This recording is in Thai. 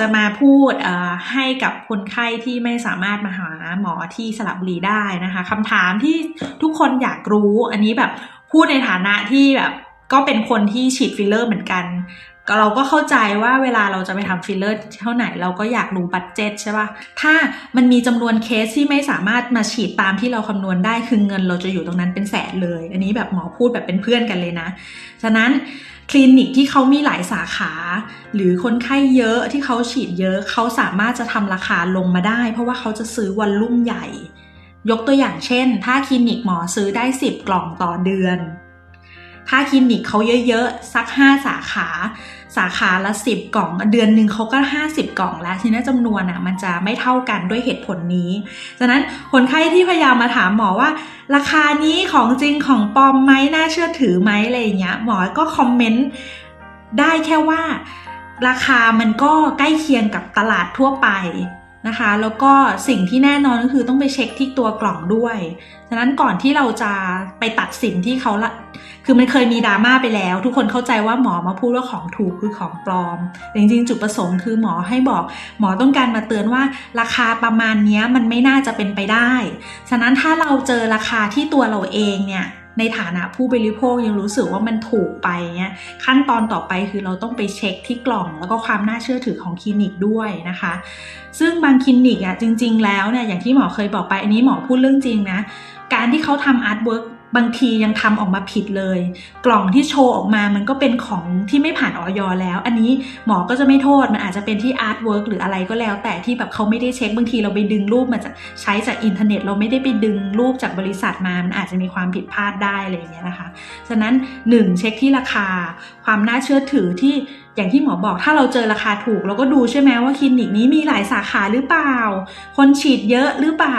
จะมาพูดให้กับคนไข้ที่ไม่สามารถมาหาหมอที่สระบุรีได้นะคะคำถามที่ทุกคนอยากรู้ อันนี้แบบพูดในฐานะที่แบบก็เป็นคนที่ฉีดฟิลเลอร์เหมือนกันเราก็เข้าใจว่าเวลาเราจะไปทำฟิลเลอร์เท่าไหร่เราก็อยากรู้บัตเจ็ตใช่ปะถ้ามันมีจำนวนเคสที่ไม่สามารถมาฉีดตามที่เราคำนวณได้คือเงินเราจะอยู่ตรงนั้นเป็นแสนเลย อันนี้แบบหมอพูดแบบเป็นเพื่อนกันเลยนะ ฉะนั้น คลินิกที่เขามีหลายสาขา หรือคนไข้เยอะที่เขาฉีดเยอะเขาสามารถจะทำราคาลงมาได้ เพราะว่าเขาจะซื้อวันลุ่มใหญ่ ยกตัวอย่างเช่น ถ้าคลินิกหมอซื้อได้ 10 กล่องต่อเดือน ถ้าคลินิกเขาเยอะๆ สัก 5 สาขา สาขาละ 10 กล่อง เดือนหนึ่งเขาก็ 50 กล่องแล้ว ทีนี้จำนวนอะมันจะไม่เท่ากันด้วยเหตุผลนี้ฉะนั้นคนไข้ที่พยายามมาถามหมอว่า ราคานี้ของจริงของปลอมไหมน่าเชื่อถือไหมอะไรอย่างเงี้ยหมอก็คอมเมนต์ได้แค่ว่า ราคามันก็ใกล้เคียงกับตลาดทั่วไป นะคะ แล้วก็สิ่งที่แน่นอนก็คือต้องไปเช็คที่ตัวกล่องด้วย ฉะนั้นก่อนที่เราจะไปตัดสินที่เขาละคือมันเคยมีดราม่าไปแล้ว ทุกคนเข้าใจว่าหมอมาพูดว่าของถูกคือของปลอมแต่จริงๆจุดประสงค์คือหมอให้บอก หมอต้องการมาเตือนว่าราคาประมาณนี้มันไม่น่าจะเป็นไปได้ ฉะนั้นถ้าเราเจอราคาที่ตัวเราเองเนี่ย ในฐานะผู้บริโภคยังรู้สึกว่ามันถูกไปเนี่ยขั้นตอนต่อไปคือเราต้องไปเช็คที่กล่อง แล้วก็ความน่าเชื่อถือของคลินิกด้วยนะคะ ซึ่งบางคลินิกอะจริง ๆ แล้วเนี่ยอย่างที่หมอเคยบอกไปอันนี้หมอพูดเรื่องจริงนะการที่เขาทำอาร์ตเวิร์ก บางทียังทำออกมาผิดเลย กล่องที่โชว์ออกมามันก็เป็นของที่ไม่ผ่านออยแล้ว อันนี้หมอก็จะไม่โทษ มันอาจจะเป็นที่อาร์ตเวิร์กหรืออะไรก็แล้ว แต่ที่แบบเขาไม่ได้เช็คบางทีเราไปดึงรูปมาจากใช้จากอินเทอร์เน็ต เราไม่ได้ไปดึงรูปจากบริษัทมา มันอาจจะมีความผิดพลาดได้อะไรอย่างเงี้ยนะคะ ฉะนั้น 1 เช็คที่ราคา ความน่าเชื่อถือที่อย่างที่หมอบอกถ้าเราเจอราคาถูก เราก็ดูใช่ไหมว่าคลินิกนี้มีหลายสาขาหรือเปล่า คนฉีดเยอะหรือเปล่า